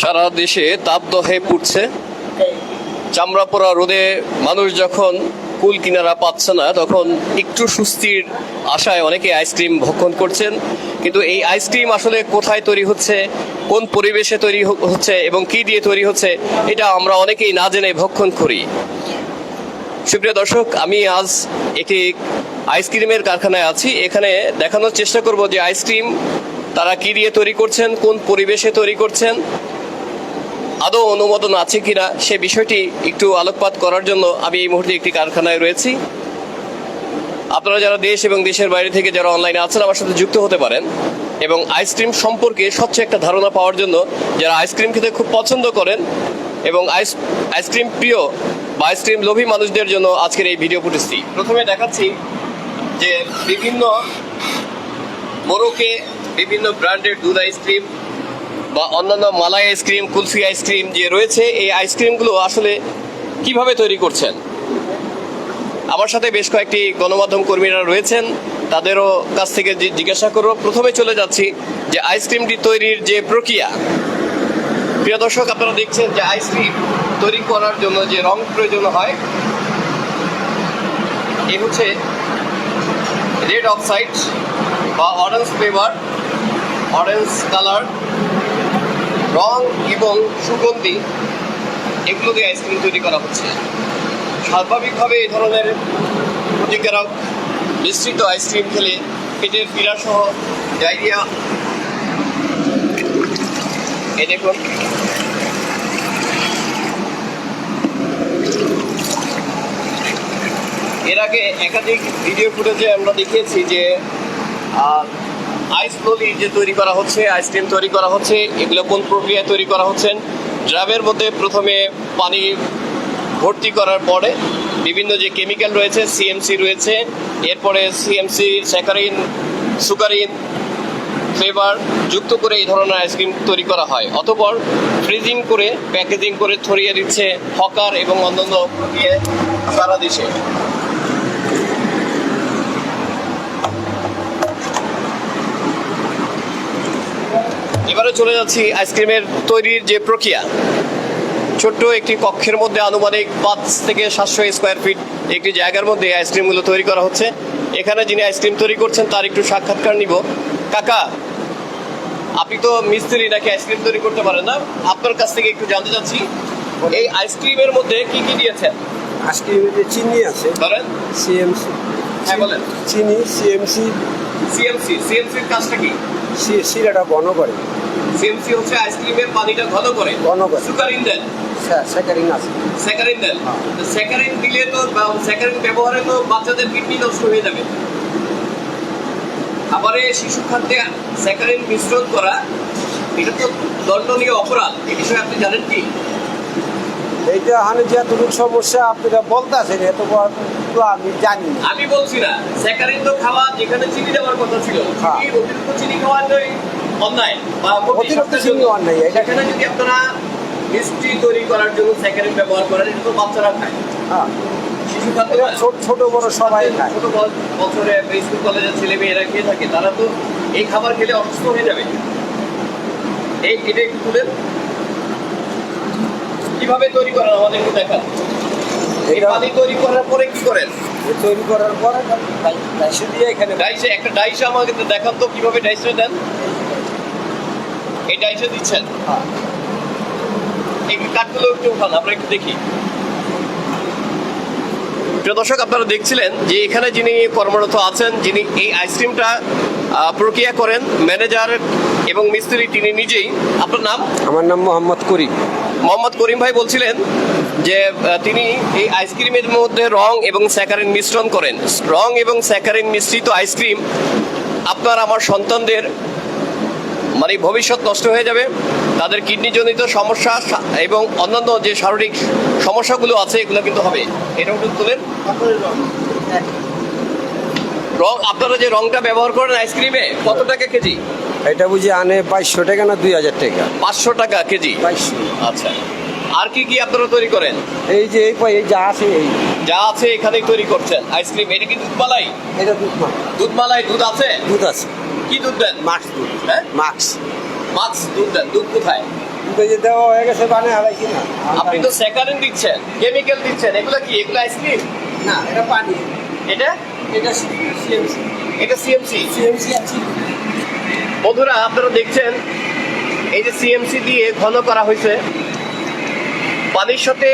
সারা দেশে তাপদহে পুড়ছে। চামড়া পোড়া রোদে মানুষ যখন কুল কিনারা পাচ্ছে না, তখন একটু সুস্থির আশায় অনেকে আইসক্রিম ভক্ষণ করছেন। কিন্তু এই আইসক্রিম আসলে কোথায় তৈরি হচ্ছে, কোন পরিবেশে তৈরি হচ্ছে এবং কি দিয়ে তৈরি হচ্ছে, এটা আমরা অনেকেই না জেনে ভক্ষণ করি। সুপ্রিয় দর্শক, আমি আজ একটি আইসক্রিমের কারখানায় আছি। এখানে দেখানোর চেষ্টা করব যে আইসক্রিম তারা কি দিয়ে তৈরি করছেন, কোন পরিবেশে তৈরি করছেন, আদৌ অনুমোদন আছে কিনা সে বিষয়টি একটু আলোকপাত করার জন্য আমি এই মুহূর্তে একটি কারখানায় রয়েছি। আপনারা যারা দেশ এবং দেশের বাইরে থেকে যারা অনলাইনে আছেন, আমার সাথে যুক্ত হতে পারেন এবং আইসক্রিম সম্পর্কে স্বচ্ছ একটা ধারণা পাওয়ার জন্য যারা আইসক্রিম খেতে খুব পছন্দ করেন এবং আইস, আইসক্রিম প্রিয় বা আইসক্রিম লোভী মানুষদের জন্য আজকের এই ভিডিও ফুটেজটি প্রথমে দেখাচ্ছি যে বিভিন্ন মোরকে বিভিন্ন ব্র্যান্ডের দুধ আইসক্রিম বা অন্যান্য মালাই আইসক্রিম কুলফি আইসক্রিম যে রয়েছে, এই আইসক্রিমগুলো আসলে কীভাবে তৈরি করছেন? আমার সাথে বেশ কয়েকটি গণমাধ্যম কর্মীরা রয়েছেন, তাদেরও কাছ থেকে জিজ্ঞাসা করব। প্রথমে চলে যাচ্ছি যে আইসক্রিমটি তৈরির যে প্রক্রিয়া। প্রিয় দর্শক, আপনারা দেখছেন যে আইসক্রিম তৈরি করার জন্য যে রং প্রয়োজন হয়, এ হচ্ছে রেড অক্সাইড বা অরেঞ্জ ফ্লেভার অরেঞ্জ কালার রং এবং সুগন্ধি এগুলো দিয়ে আইসক্রিম তৈরি করা হচ্ছে। স্বাভাবিকভাবে এই ধরনের ক্ষতিকারক মিশ্রিত আইসক্রিম খেলে পেটের পীড়া সহ ডায়রিয়া, এই দেখুন। এর আগে একাধিক ভিডিও ফুটেজে আমরা দেখিয়েছি যে আইস ললি যে তৈরি করা হচ্ছে আইসক্রিম তৈরি করা হচ্ছে, এগুলো কোন প্রক্রিয়ায় তৈরি করা হচ্ছে? ড্রামের মধ্যে প্রথমে পানি ভর্তি করার পরে বিভিন্ন যে কেমিক্যাল রয়েছে সিএমসি রয়েছে, এরপরে সিএমসি স্যাকারিন সুগারিন ফ্লেভার যুক্ত করে এই ধরনের আইসক্রিম তৈরি করা হয়। অতপর ফ্রিজিং করে প্যাকেজিং করে ছড়িয়ে দিচ্ছে হকার এবং অন্যান্য সারা দেশে। এবারে চলে যাচ্ছি আইসক্রিমের তৈরির যে প্রক্রিয়া। ছোট্ট একটি কক্ষের মধ্যে আনুমানিক পাঁচ থেকে সাতশো স্কোয়ার ফিট একটি জায়গার মধ্যে আইসক্রিমগুলো তৈরি করা হচ্ছে। এখানে যিনি আইসক্রিম তৈরি করছেন তার একটু সাক্ষাৎকার নিব। কাকা আপনি তো মিস্ত্রি নাকি আইসক্রিম তৈরি করতে পারেন না? আপনার কাছ থেকে একটু জানতে চাচ্ছি এই আইসক্রিমের মধ্যে কি কি দিয়েছেন? আইসক্রিমের যে চিনি আছে। ধরেন। সিএমসি হ্যাঁ বলেন। চিনি সিএমসি সিএমসি সিএমসির কাজটা কি? শিরাটা ঘন করে। সিএমসি হচ্ছে আইসক্রিমের পানিটা ঘন করে। ঘন করে। সুকারিন দেন। স্যাকারিন আছে। স্যাকারিন দেন। স্যাকারিন দিলে তো স্যাকারিন ব্যবহারে তো বাচ্চাদের কিডনি নষ্ট হয়ে যাবে। খাবারে শিশু খাদ্যে স্যাকারিন মিশ্রণ করা এটা তো দণ্ডনীয় অপরাধ। এই বিষয়ে আপনি জানেন কি? এইটা হানে যে এতটুকু সমস্যা আপনারা বলতেছেন এত তো আমি জানি। আমি বলছি না স্যাকারিন তো খাওয়া যেখানে চিনি দেওয়ার কথা ছিল হ্যাঁ। চিনি অতিরিক্ত চিনি খাওয়াটাই অন্যায় বা অতিরিক্ত চিনি অন্যায়, সেখানে যদি আপনারা মিষ্টি তৈরি করার জন্য স্যাকারিন ব্যবহার করেন এটা তো বাচ্চারা খায়। হ্যাঁ। শিশু খাদ্য ছোট ছোট বড় সবাই খায়। ছোট বছরে স্কুল কলেজের ছেলে মেয়েরা খেয়ে থাকে তারা তো এই খাবার খেলে অসুস্থ হয়ে যাবে। এই এটা একটু তুলেন। কীভাবে তৈরি করেন? আমাদের একটু দেখান এই পানি তৈরি করার পরে কি করেন? তৈরি করার পরে ডাইসে দিয়ে এখানে ডাইসে একটা ডাইসে আমাকে দেখান তো কীভাবে ডাইসে দেন। এই ডাইসে দিচ্ছেন। হ্যাঁ। এই কাঠগুলো একটু উঠান আমরা একটু দেখি। প্রিয় দর্শক আপনারা দেখছিলেন যে এখানে যিনি কর্মরত আছেন যিনি এই আইসক্রিমটা প্রক্রিয়া করেন ম্যানেজার এবং মিস্ত্রি তিনি নিজেই। আপনার নাম? আমার নাম মোহাম্মদ করিম। মোহাম্মদ করিম ভাই বলছিলেন যে তিনি এই আইসক্রিমের মধ্যে রং এবং স্যাকারিন মিশ্রণ করেন। রং এবং স্যাকারিন মিশ্রিত আইসক্রিম আপনার আমার সন্তানদের মানে ভবিষ্যৎ নষ্ট হয়ে যাবে। তাদের কিডনিজনিত সমস্যা এবং অন্যান্য যে শারীরিক সমস্যাগুলো আছে, এগুলো কিন্তু হবে। এটা একটু তুলেন। রং আপনারা যে রংটা ব্যবহার করেন আইসক্রিমে কত টাকা কেজি? এটা বুঝি আনে বাইশশো টাকা না দুই হাজার টাকা? পাঁচশো টাকা কেজি? বাইশশো আচ্ছা। আর কি কি আপনারা তৈরি করেন? এই যে এই পাই- এই যা আছে এই। যা আছে এখানেই তৈরি করছেন আইসক্রিম। এটা কি দুধ মালাই এটা দুধ মালাই দুধ আছে? দুধ আছে। কি দুধ দেন? মাক্স দুধ। হ্যাঁ? মাক্স। মাছ দুধ দেন। দুধ কোথায়? দুধে যে দেওয়া হয়ে গেছে বানে হারাইছি না। আপনি তো স্যাকারিন দিচ্ছেন। কেমিক্যাল দিচ্ছেন। এগুলো কি? এগুলো আইসক্রিম? না এটা পানি। এটা? এটা সিএমসি এটা সিএমসি সিএমসি আছে। বন্ধুরা আপনারা দেখছেন এই যে সিএমসি দিয়ে ঘন করা হয়েছে। পানির সাথে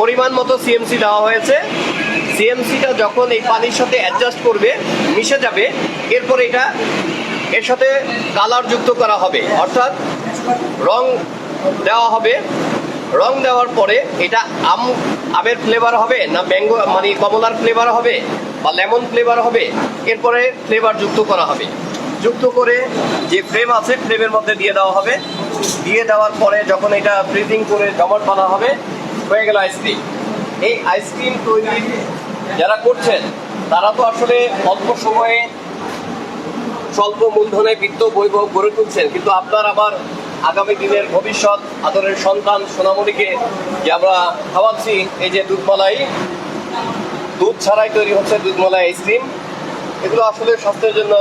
পরিমাণ মতো সিএমসি দেওয়া হয়েছে। সিএমসিটা যখন এই পানির সাথে অ্যাডজাস্ট করবে মিশে যাবে এরপর এটা এর সাথে কালার যুক্ত করা হবে। অর্থাৎ রং দেওয়া হবে। রং দেওয়ার পরে এটা আম, আমের ফ্লেভার হবে না ম্যাঙ্গো মানে কমলার ফ্লেভার হবে বা লেমন ফ্লেভার হবে? এরপরে ফ্লেভার যুক্ত করা হবে। যুক্ত করে যে ফ্রেম আছে ফ্রেমের মধ্যে দিয়ে দেওয়া হবে। দিয়ে দেওয়ার পরে যখন এটা ফ্রিজিং করে জমাট বানা হবে, হয়ে গেল আইসক্রিম এই আইসক্রিম তৈরি যারা করছেন, তারা তো আসলে অল্প সময়ে স্বল্প মূলধনে বিত্ত বৈভব গড়ে তুলছেন, কিন্তু আপনার আবার আগামী দিনের ভবিষ্যৎ আদরের সন্তান সোনামণিকে যে আমরা খাওয়াচ্ছি এই যে দুধমালাই দুধ ছাড়াই তৈরি হচ্ছে দুধমালাই আইসক্রিম এগুলো আসলে স্বাস্থ্যের জন্য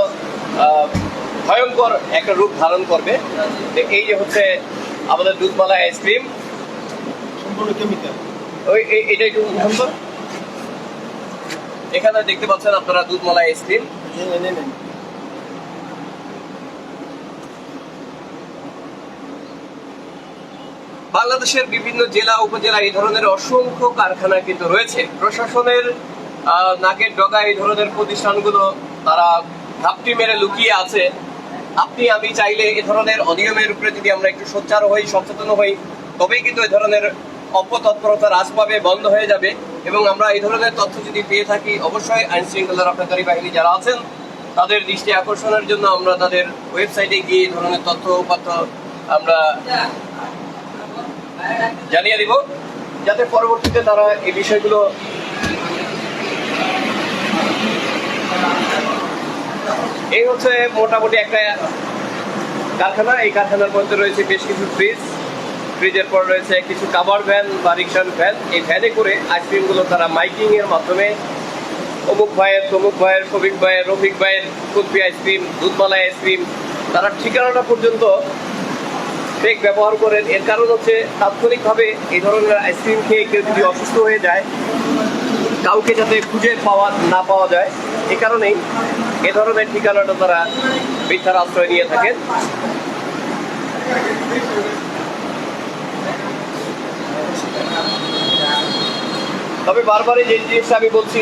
ভয়ঙ্কর একটা রূপ ধারণ করবে। এই যে হচ্ছে আমাদের দুধমালাই আইসক্রিম সম্পূর্ণ কেমিক্যাল ওই এই- এটা একটু উঠান এখানে দেখতে পাচ্ছেন আপনারা দুধমালাই আইসক্রিম বাংলাদেশের বিভিন্ন জেলা, উপজেলা এই ধরনের অসংখ্য কারখানা কিন্তু রয়েছে। প্রশাসনের নাকের ডগা এই ধরনের প্রতিষ্ঠানগুলো তারা ঘাপটি মেরে লুকিয়ে আছে। আপনি, আমি চাইলে এ ধরনের অনিয়মের উপরে যদি আমরা একটু সোচ্চার হই, সচেতন হই, তবেই কিন্তু এই ধরনের অপতৎপরতা হ্রাস পাবে বন্ধ হয়ে যাবে এবং আমরা এই ধরনের তথ্য যদি পেয়ে থাকি, অবশ্যই আইন শৃঙ্খলা রক্ষাকারী বাহিনী যারা আছেন, তাদের দৃষ্টি আকর্ষণের জন্য আমরা তাদের ওয়েবসাইটে গিয়ে এই ধরনের তথ্য উপাত্ত আমরা জানিয়ে দিব। যাতে পরবর্তীতে তারা এই বিষয়গুলো এই হচ্ছে মোটামুটি একটা কারখানা। এই কারখানার মধ্যে রয়েছে বেশ কিছু ফ্রিজ ফ্রিজের পর রয়েছে কিছু কাভার ভ্যান বা রিক্সার ভ্যান এই ভ্যানে করে আইসক্রিমগুলো তারা মাইকিং এর মাধ্যমে অমুক ভাইয়ের তমুক ভাইয়ের শফিক ভাইয়ের রফিক ভাইয়ের কুলফি আইসক্রিম দুধমালাই আইসক্রিম তারা ঠিকানাটা পর্যন্ত ফেক ব্যবহার করেন। এর কারণ হচ্ছে তাৎক্ষণিকভাবে এই ধরনের আইসক্রিম খেয়ে কেউ যদি অসুস্থ হয়ে যায়, কাউকে যাতে খুঁজে পাওয়া না পাওয়া যায়, এ কারণেই এ ধরনের ঠিকানাটা তারা মিথ্যার আশ্রয় নিয়ে থাকেন। তবে বারবারই যে জিনিসটা আমি বলছি,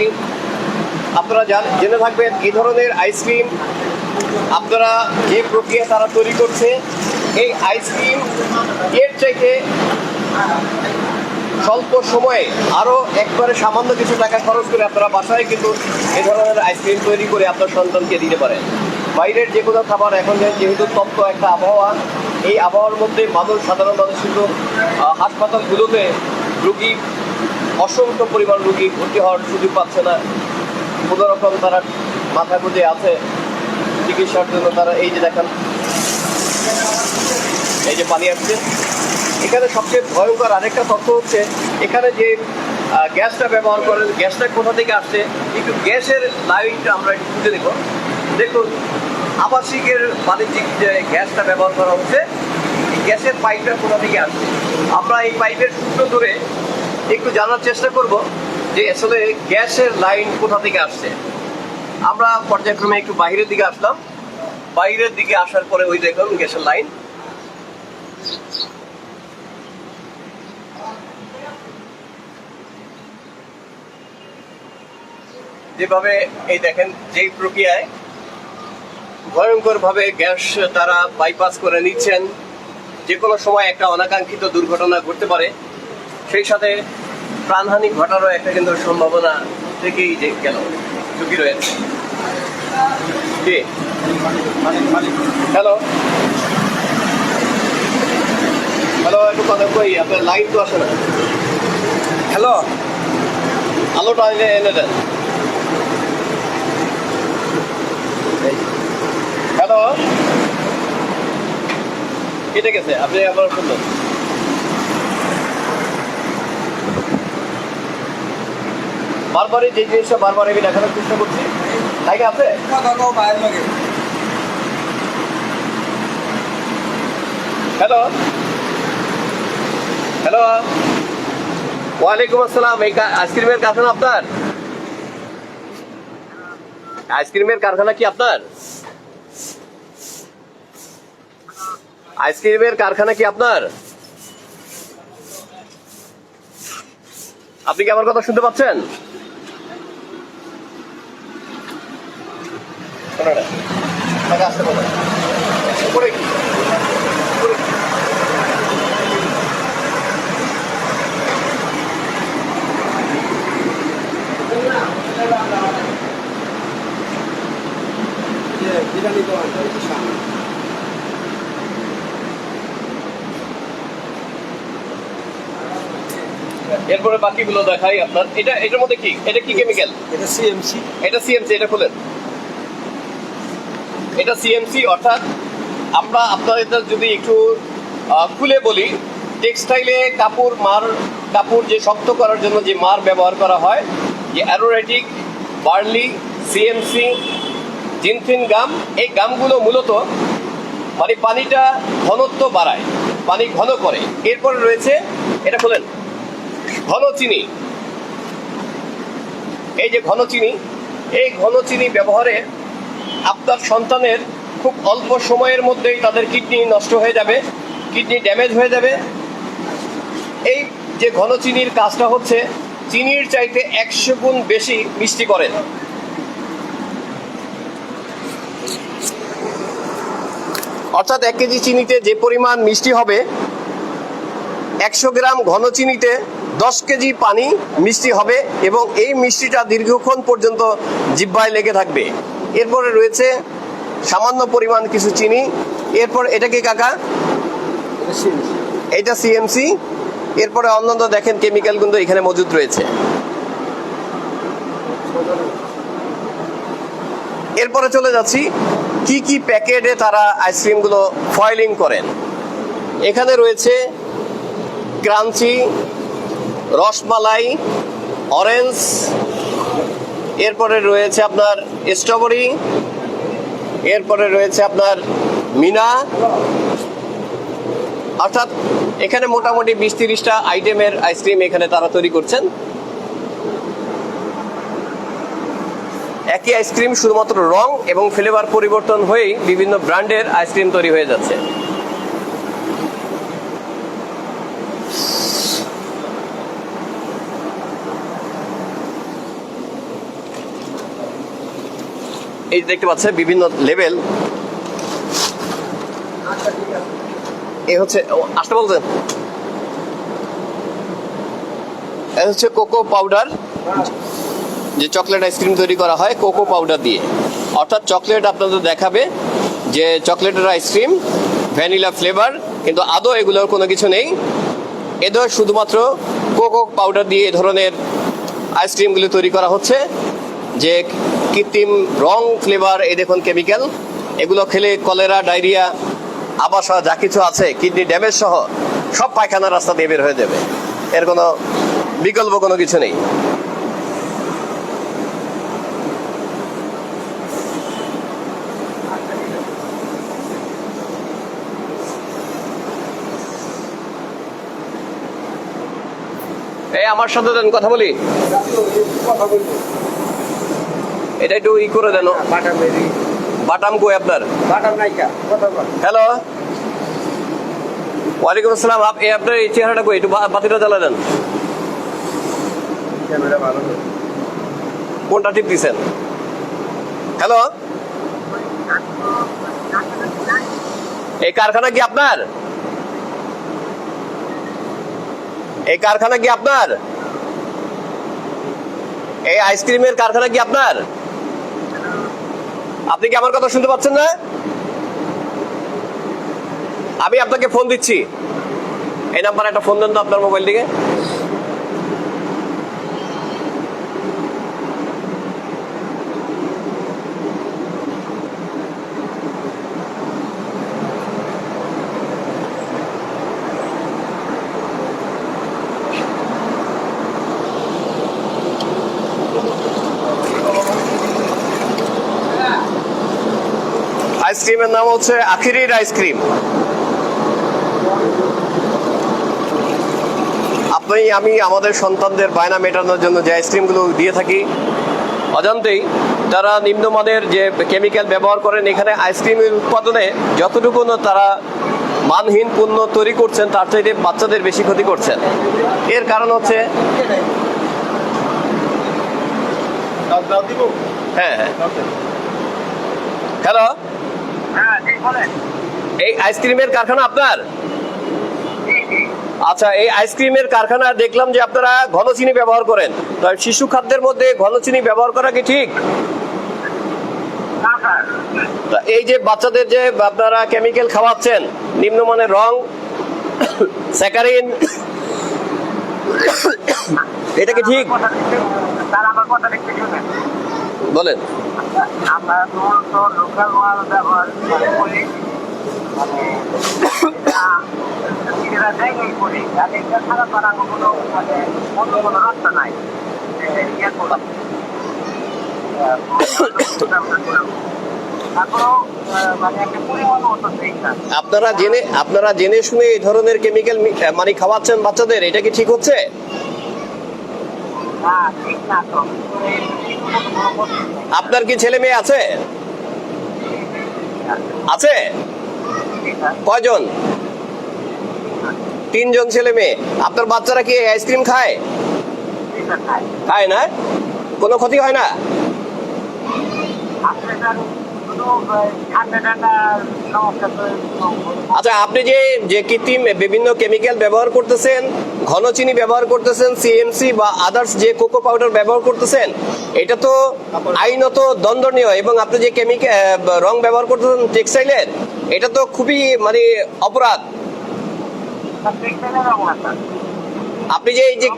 আপনারা জেনে থাকবেন, এই ধরনের আইসক্রিম আপনারা যে প্রক্রিয়া তারা তৈরি করছে এই আইসক্রিম এর চাইতে স্বল্প সময়ে আরও একবারে সামান্য কিছু টাকা খরচ করে আপনারা বাসায় কিন্তু এই ধরনের আইসক্রিম তৈরি করে আপনার সন্তানকে দিতে পারেন। বাইরের যে কোনো খাবার এখন যেহেতু তপ্ত একটা আবহাওয়া, এই আবহাওয়ার মধ্যে মানুষ, সাধারণ মানুষ কিন্তু হাসপাতালগুলোতে রুগী, অসংখ্য পরিমাণ রুগী ভর্তি হওয়ার সুযোগ পাচ্ছে না। কোনো রকম তারা মাথা গুঁজে আছে, চিকিৎসার জন্য তারা এই যে দেখেন এই যে পানি আসছে, এখানে সবচেয়ে ভয়ঙ্কর আরেকটা তথ্য হচ্ছে, এখানে যে গ্যাসটা ব্যবহার করেন গ্যাসটা কোথা থেকে আসছে, একটু গ্যাসের লাইনটা আমরা একটু খুঁজে নেব। দেখুন, আবাসিকের বাণিজ্যিক যে গ্যাসটা ব্যবহার করা হচ্ছে, এই গ্যাসের পাইপটা কোথা থেকে আসছে? আমরা এই পাইপের সূত্র ধরে একটু জানার চেষ্টা করব যে আসলে গ্যাসের লাইন কোথা থেকে আসছে। আমরা পর্যায়ক্রমে একটু বাইরের দিকে আসলাম। বাইরের দিকে আসার পরে ওই দেখুন গ্যাসের লাইন যেভাবে এই দেখেন যেই প্রক্রিয়ায় ভয়ঙ্কর ভাবে গ্যাস তারা বাইপাস করে নিচ্ছেন যে কোনো সময় একটা অনাকাঙ্ক্ষিত দুর্ঘটনা ঘটতে পারে সেই সাথে প্রাণহানি ঘটারও একটা কিন্তু সম্ভাবনা থেকেই যে গেল ঝুঁকি রয়েছে। হ্যালো হ্যালো একটু কথা কই আপনার লাইট তো আলোটা এনে দেন। হ্যালো কেটে গেছে আপনি আবার শুনলেন বারবারই যে জিনিসটা বারবার আমি দেখানোর চেষ্টা করছি। তাই আছে? Hello hello. ওয়ালাইকুম আসসালাম। এই আইসক্রিমের কারখানা আপনার? আইসক্রিমের কারখানা কি আপনার? আইসক্রিমের কারখানা কি আপনার? আপনি কি আমার কথা শুনতে পাচ্ছেন। আসতে বলো। উপরে কি? উপরে কি? সামনে। এরপরে বাকিগুলো দেখাই আপনার। এটা এটার মধ্যে কি? এটা কি কেমিক্যাল এটা সিএমসি এটা সিএমসি এটা খুলেন। এটা সিএমসি অর্থাৎ আমরা আপনাদের যদি একটু খুলে বলি টেক্সটাইলে কাপড় মার কাপড় যে শক্ত করার জন্য যে মার ব্যবহার করা হয় যে অ্যারোরেটিক বার্লি সিএমসি জিনফিন গাম, এই গামগুলো মূলত মানে পানিটা ঘনত্ব বাড়ায়, পানি ঘন করে। এরপরে রয়েছে, এটা খুলেন ঘন চিনি এই যে ঘন চিনি এই ঘন চিনি ব্যবহারে আপনার সন্তানের খুব অল্প সময়ের মধ্যেই তাদের কিডনি নষ্ট হয়ে যাবে, কিডনি ড্যামেজ হয়ে যাবে। এই যে ঘন চিনির কাজটা হচ্ছে, চিনির চাইতে একশো গুণ বেশি মিষ্টি করেন। অর্থাৎ এক কেজি চিনিতে যে পরিমাণ মিষ্টি হবে, একশো গ্রাম ঘন চিনিতে দশ কেজি পানি মিষ্টি হবে এবং এই মিষ্টিটা দীর্ঘক্ষণ পর্যন্ত জিব্বায় লেগে থাকবে। এরপরে রয়েছে সামান্য পরিমাণ কিছু চিনি। এরপর এটা কি কাকা? এটা সিএমসি এরপরে অন্যান্য দেখেন কেমিক্যাল কিন্তু এখানে মজুদ রয়েছে। এরপরে চলে যাচ্ছি। কি কি প্যাকেটে তারা আইসক্রিমগুলো ফয়েলিং করেন? এখানে রয়েছে ক্রাঞ্চি, রসমালাই, অরেঞ্জ, এরপরে রয়েছে আপনার স্ট্রবেরি, এরপরে রয়েছে আপনার মিনা। অর্থাৎ এখানে মোটামুটি বিশ তিরিশটা আইটেমের আইসক্রিম এখানে তারা তৈরি করছেন। একই আইসক্রিম শুধুমাত্র রং এবং ফ্লেভার পরিবর্তন হয়েই বিভিন্ন ব্র্যান্ডের আইসক্রিম তৈরি হয়ে যাচ্ছে। এই দেখতে পাচ্ছেন বিভিন্ন লেভেল এ হচ্ছে আসতে বলছেন? হচ্ছে কোকো পাউডার। যে চকলেট আইসক্রিম তৈরি করা হয় কোকো পাউডার দিয়ে। অর্থাৎ চকলেট আপনাদের দেখাবে যে চকলেটের আইসক্রিম, ভ্যানিলা ফ্লেভার, কিন্তু আদৌ এগুলোর কোনো কিছু নেই। এদের শুধুমাত্র কোকো পাউডার দিয়ে এ ধরনের আইসক্রিমগুলি তৈরি করা হচ্ছে। যে কৃত্রিম রং ফ্লেভার, এই দেখুন কেমিক্যাল, এগুলো খেলে কলেরা, ডায়রিয়া, আবাসা, যা কিছু আছে, কিডনি ড্যামেজ সহ সব পায়খানা রাস্তা দিয়ে বের হয়ে যাবে। এর কোনো বিকল্প কোনো কিছু নেই। আমার সাথে দেন কথা বলি? এটা একটু ই করে দেন। বাটাম কই আপনার? হ্যালো? ওয়ালাইকুম আসসালাম এই আপনার এই চেহারাটা কই? একটু বাতিটা জ্বালা দেন। কোনটা টিপ দিছেন? হ্যালো? এই কারখানা কি আপনার? এই কারখানা কি আপনার? এই আইসক্রিমের কারখানা কি আপনার? আপনি কি আমার কথা শুনতে পাচ্ছেন না? আমি আপনাকে ফোন দিচ্ছি। এই নাম্বারে একটা ফোন দেন তো আপনার মোবাইল থেকে আইসক্রিমের নাম হচ্ছে আখিরির আইসক্রিম। আপনি আমি আমাদের সন্তানদের বায়না মেটানোর জন্য যে আইসক্রিমগুলো দিয়ে থাকি অজান্তেই তারা নিম্নমানের যে কেমিক্যাল ব্যবহার করেন এখানে আইসক্রিমের উৎপাদনে যতটুকু না তারা মানহীন পণ্য তৈরি করছেন তার চাইতে বাচ্চাদের বেশি ক্ষতি করছেন। এর কারণ হচ্ছে হ্যাঁ হ্যাঁ। হ্যালো? হ্যাঁ এই আইসক্রিমের কারখানা আপনার? আচ্ছা এই আইসক্রিমের কারখানা দেখলাম যে আপনারা ঘন চিনি ব্যবহার করেন। তো শিশু খাদ্যের মধ্যে ঘন চিনি ব্যবহার করা কি ঠিক? এই যে বাচ্চাদের যে আপনারা কেমিক্যাল খাওয়াচ্ছেন নিম্নমানের রং স্যাকারিন এটা কি ঠিক? বলেন। আমরা মূলত লোকাল মাল ব্যবহার করি মানে নিজেরা জায়গায় করি আর এটা ছাড়া বানানো কোনো মানে অন্য কোনো রাস্তা নাই। ইয়ে মানে আপনারা জেনে আপনারা জেনে শুনে এই ধরনের কেমিক্যাল মানে খাওয়াচ্ছেন বাচ্চাদের এটা কি ঠিক হচ্ছে? না ঠিক না তো। আপনার কি ছেলে মেয়ে আছে? আছে? কয়জন? তিনজন ছেলে মেয়ে। আপনার বাচ্চারা কি আইসক্রিম খায়? খায় না? কোনো ক্ষতি হয় না? আচ্ছা আপনি যে যে কৃত্রিম বিভিন্ন কেমিক্যাল ব্যবহার করতেছেন, ঘন চিনি ব্যবহার করতেছেন সিএমসি বা আদার্স যে কোকো পাউডার ব্যবহার করতেছেন, এটা তো আইনত দণ্ডনীয় এবং আপনি যে কেমিক্যাল রং ব্যবহার করতেছেন টেক্সটাইলের এটা তো খুবই মানে অপরাধ। আপনি যে এই যে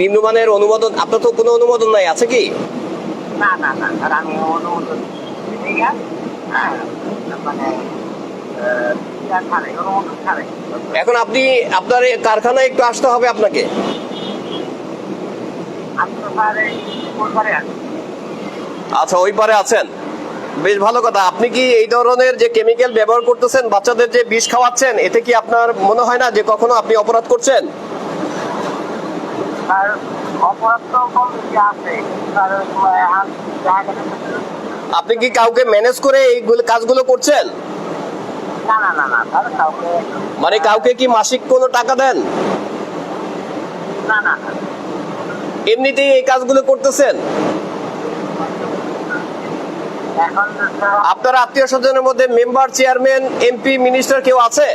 নিম্নমানের অনুমোদন, আপনার তো কোনো অনুমোদন নাই, আছে কি? না না না আমি অনুমোদন মানে এখন আপনি আপনার কারখানায় একটু আসতে হবে আপনাকে। আচ্ছা ওই পারে আছেন। বেশ ভালো কথা। আপনি কি এই ধরনের যে কেমিক্যাল ব্যবহার করতেছেন বাচ্চাদের যে বিষ খাওয়াচ্ছেন এতে কি আপনার মনে হয় না যে কখনো আপনি অপরাধ করছেন? অপরাধ তো কম আছে আপনি কি কাউকে ম্যানেজ করে এইগুলো কাজগুলো করছেন? মানে কাউকে কি মাসিক কোনো টাকা দেন? এমনিতেই এই কাজগুলো করতেছেন? আপনার আত্মীয় স্বজনের মধ্যে মেম্বার চেয়ারম্যান এমপি মিনিস্টার কেউ আছে?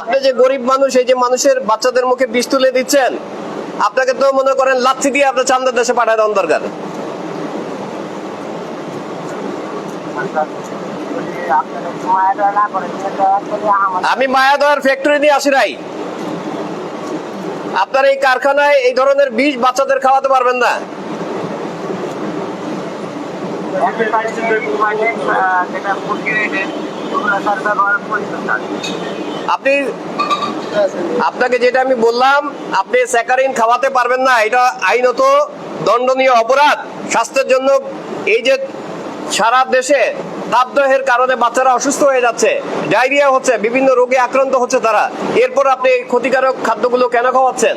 আপনি যে গরিব মানুষ এই যে মানুষের বাচ্চাদের মুখে বিষ তুলে দিচ্ছেন আপনাকে তো মনে করেন লাচ্ছি দিয়ে আপনার চান্দার দেশে পাঠায় দেওয়ার দরকার। আমি মায়াদয়ের ফ্যাক্টরি নিয়ে আসি নাই। আপনার এই কারখানায় এই ধরনের বিষ বাচ্চাদের খাওয়াতে পারবেন না। আপনি আপনাকে যেটা আমি বললাম, আপনি স্যাকারিন খাওয়াতে পারবেন না, এটা আইনত দণ্ডনীয় অপরাধ। স্বাস্থ্যের জন্য এই যে সারা দেশে তাপদহের কারণে বাচ্চারা অসুস্থ হয়ে যাচ্ছে, ডায়রিয়া হচ্ছে, বিভিন্ন রোগে আক্রান্ত হচ্ছে তারা, এরপর আপনি এই ক্ষতিকারক খাদ্যগুলো কেন খাওয়াচ্ছেন?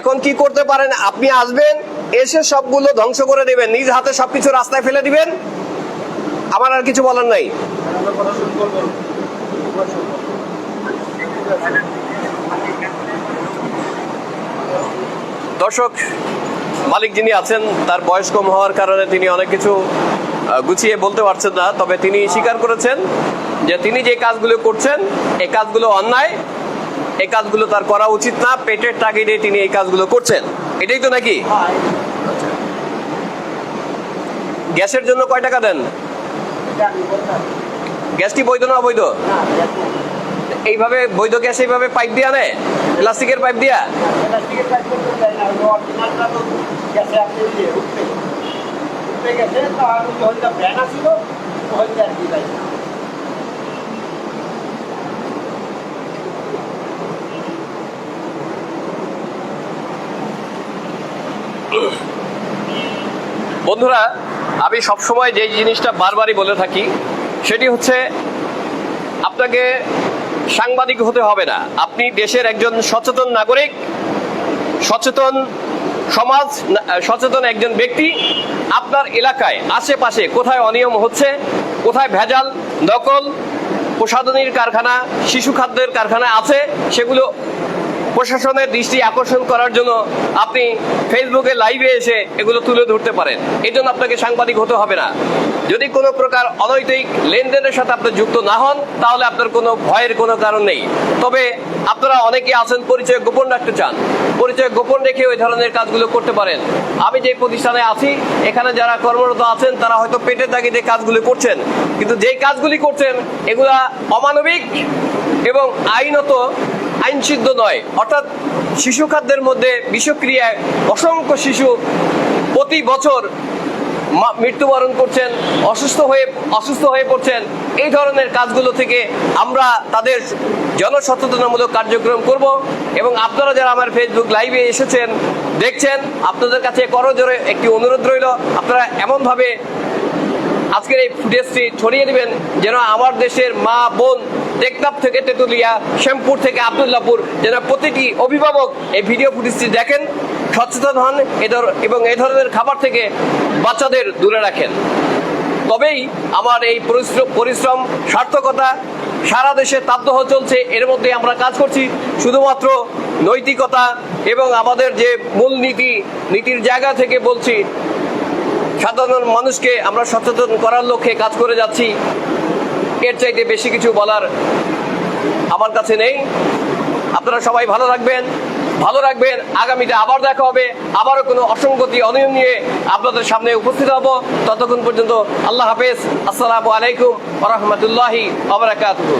এখন কি করতে পারেন? আপনি আসবেন, এসে সবগুলো ধ্বংস করে দেবেন, নিজ হাতে সবকিছু রাস্তায় ফেলে দিবেন আমার আর কিছু বলার নাই। দর্শক, মালিক যিনি আছেন, তার বয়স কম হওয়ার কারণে তিনি অনেক কিছু গুছিয়ে বলতে পারছেন না। তবে তিনি স্বীকার করেছেন যে তিনি যে কাজগুলো করছেন এই কাজগুলো অন্যায়। এই কাজগুলো তার করা উচিত না। পেটের তাগিদে তিনি এই কাজগুলো করছেন। এটাই তো নাকি? গ্যাসের জন্য কয় টাকা দেন? গ্যাস কি বৈধ না অবৈধ? এইভাবে বৈধ গ্যাস এইভাবে পাইপ দিয়ে আনে প্লাস্টিকের পাইপ দিয়া? বন্ধুরা আমি সবসময় যে জিনিসটা বারবারই বলে থাকি, সেটি হচ্ছে আপনাকে সাংবাদিক হতে হবে না। আপনি দেশের একজন সচেতন নাগরিক, সচেতন সমাজ, সচেতন একজন ব্যক্তি। আপনার এলাকায়, আশেপাশে কোথায় অনিয়ম হচ্ছে, কোথায় ভেজাল, নকল, প্রসাধনীর কারখানা, শিশু খাদ্যের কারখানা আছে, সেগুলো প্রশাসনের দৃষ্টি আকর্ষণ করার জন্য আপনি ফেসবুকে লাইভে এসে এগুলো তুলে ধরতে পারেন। এই জন্য আপনাকে সাংবাদিক হতে হবে না। যদি কোনো প্রকার অনৈতিক লেনদেনের সাথে আপনি যুক্ত না হন, তাহলে আপনার কোনো ভয়ের কোনো কারণ নেই। তবে আপনারা অনেকে আছেন পরিচয় গোপন রাখতে চান। পরিচয় গোপন রেখে ওই ধরনের কাজগুলো করতে পারেন। আমি যে প্রতিষ্ঠানে আছি, এখানে যারা কর্মরত আছেন, তারা হয়তো পেটের তাগিদে কাজগুলো করছেন। কিন্তু যেই কাজগুলি করছেন, এগুলা অমানবিক এবং আইনত আইনসিদ্ধ নয়। অর্থাৎ শিশু খাদ্যের মধ্যে বিষক্রিয়ায় অসংখ্য শিশু প্রতি বছর মৃত্যুবরণ করছেন, অসুস্থ হয়ে অসুস্থ হয়ে পড়ছেন। এই ধরনের কাজগুলো থেকে আমরা তাদের জনসচেতনামূলক কার্যক্রম করব এবং আপনারা যারা আমার ফেসবুক লাইভে এসেছেন, দেখছেন, আপনাদের কাছে করজোরে একটি অনুরোধ রইল। আপনারা এমনভাবে আজকের এই ফুটেজটি ছড়িয়ে দিবেন যেন আমার দেশের মা, বোন, টেকনাফ থেকে তেতুলিয়া, শ্যামপুর থেকে আবদুল্লাপুর যেন প্রতিটি অভিভাবক এই ভিডিও ফুটেজটি দেখেন, সচেতন হন এ ধর- এবং এ ধরনের খাবার থেকে বাচ্চাদের দূরে রাখেন। তবেই আমার এই পরিশ্রম পরিশ্রম, সার্থকতা সারা দেশে তাপদহ চলছে, এর মধ্যে আমরা কাজ করছি শুধুমাত্র নৈতিকতা এবং আমাদের যে মূল নীতি নীতির জায়গা থেকে বলছি সাধারণ মানুষকে আমরা সচেতন করার লক্ষ্যে কাজ করে যাচ্ছি। এর চাইতে বেশি কিছু বলার আমার কাছে নেই। আপনারা সবাই ভালো রাখবেন ভালো রাখবেন। আগামীতে আবার দেখা হবে। আবারও কোনো অসঙ্গতি অনিয়ম নিয়ে আপনাদের সামনে উপস্থিত হব। ততক্ষণ পর্যন্ত আল্লাহ হাফেজ। আসসালামু আলাইকুম রহমতুল্লাহি আবরাকাতুহ